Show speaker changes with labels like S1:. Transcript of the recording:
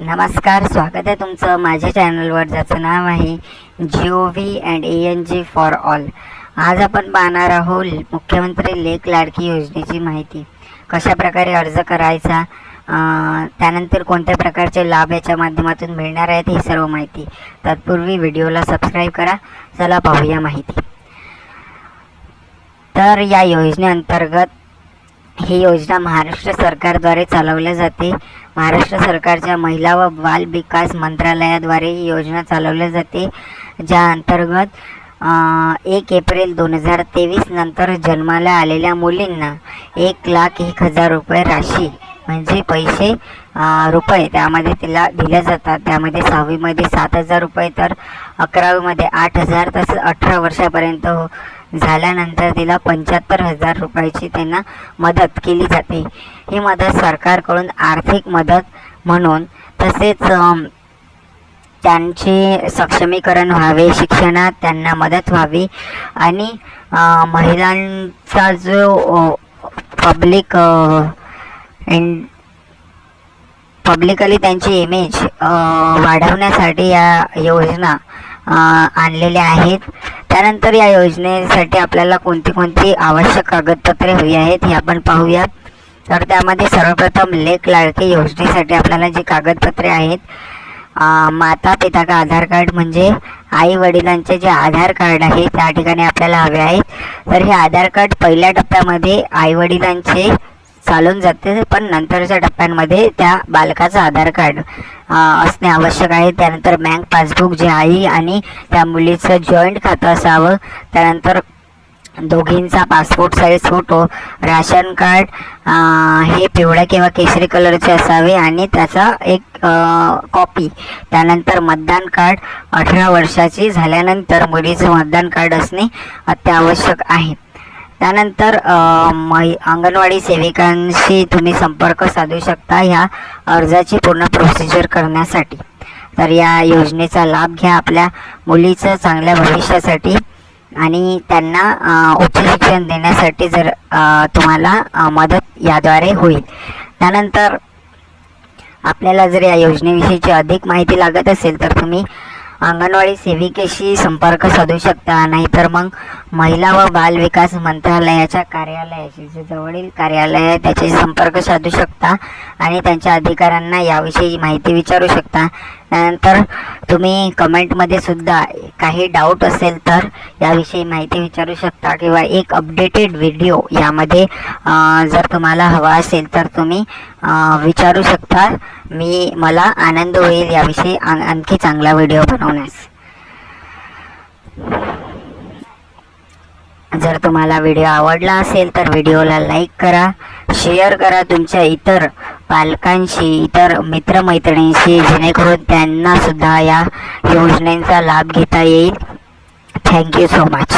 S1: नमस्कार स्वागत आहे तुमचं माझ्या चॅनलवर ज्याचं नाव आहे G O V and A N G for all आज आपण पाहणार आहोत मुख्यमंत्री लेख लाडकी योजनेची माहिती. कशा प्रकारे अर्ज करायचा त्यानंतर कोणत्या प्रकारचे लाभ याच्या माध्यमातून मिळणार आहेत ही सर्व माहिती. तत्पूर्वी व्हिडिओला सबस्क्राईब करा. चला पाहूया माहिती. तर या योजनेअंतर्गत ही योजना महाराष्ट्र सरकारद्वारे चालवल्या जाते. महाराष्ट्र सरकारच्या महिला व बाल विकास मंत्रालयाद्वारे ही योजना चालवल्या जाते ज्या अंतर्गत एक एप्रिल दोन हजार तेवीस नंतर जन्माला आलेल्या मुलींना एक लाख एक हजार रुपये राशी म्हणजे पैसे रुपये त्यामध्ये तिला दिल्या जातात. त्यामध्ये सहावीमध्ये सात हजार रुपये तर अकरावीमध्ये आठ हजार तसंच अठरा वर्षापर्यंत हो झाल्यानंतर तिला पंच्याहत्तर हजार रुपयाची त्यांना मदत केली जाते. ही मदत सरकारकडून आर्थिक मदत म्हणून तसेच त्यांचे सक्षमीकरण व्हावे शिक्षणात त्यांना मदत व्हावी आणि महिलांचा जो पब्लिक पब्लिकली त्यांची इमेज वाढवण्यासाठी या योजना आणलेल्या आहेत. त्यानंतर या योजनेसाठी आपल्याला कोणती कोणती आवश्यक कागदपत्रे हवी आहेत हे आपण पाहूया तर त्यामध्ये सर्वप्रथम लेख लाडकी योजनेसाठी आपल्याला जी कागदपत्रे आहेत माता पिता का आधार कार्ड म्हणजे आई वडिलांचे जे आधार कार्ड आहे त्या ठिकाणी आपल्याला हवे आहेत. तर हे आधार कार्ड पहिल्या टप्प्यामध्ये आई वडिलांचे चालून जाते पण नंतरच्या टप्प्यांमध्ये त्या बालकाचं आधार कार्ड असणे आवश्यक आहे. त्यानंतर बँक पासबुक जे आई आणि त्या मुलीचं जॉईंट खातं असावं. त्यानंतर दोघींचा passport size photo ration card हे पिवळ्या किंवा केशरी कलरचे असावे आणि त्याचा एक कॉपी त्यानंतर मतदान कार्ड अठरा वर्षाची झाल्यानंतर मुलीचं मतदान कार्ड असणे अत्यावश्यक आहे. त्यानंतर अंगणवाडी सेविकांशी तुम्ही संपर्क साधू शकता ह्या अर्जाची पूर्ण प्रोसिजर करण्यासाठी. तर या योजनेचा लाभ घ्या आपल्या मुलीचं चांगल्या भविष्यासाठी आणि त्यांना उच्च शिक्षण देण्यासाठी जर तुम्हाला मदत याद्वारे होईल. त्यानंतर आपल्याला जर या योजनेविषयीची अधिक माहिती लागत असेल तर तुम्ही अंगणवाडी सेविकेशी संपर्क साधू शकता. नाहीतर मग महिला व बाल विकास मंत्रालयाच्या कार्यालयाशी जे जवळील कार्यालय आहे त्याच्याशी संपर्क साधू शकता आणि त्यांच्या अधिकाऱ्यांना याविषयी माहिती विचारू शकता. त्यानंतर तुम्ही कमेंटमध्ये सुद्धा काही डाऊट असेल तर याविषयी माहिती विचारू शकता किंवा एक अपडेटेड व्हिडिओ यामध्ये जर तुम्हाला हवा असेल तर तुम्ही विचारू शकता. मी मला आनंद होईल याविषयी आणखी चांगला व्हिडिओ बनवण्यास. जर तुम्हाला व्हिडिओ आवडला असेल तर व्हिडिओला लाईक करा शेअर करा तुमच्या इतर पालकांशी इतर मित्रमैत्रिणींशी जेणेकरून त्यांना सुद्धा या योजनेचा लाभ घेता येईल. Thank you so much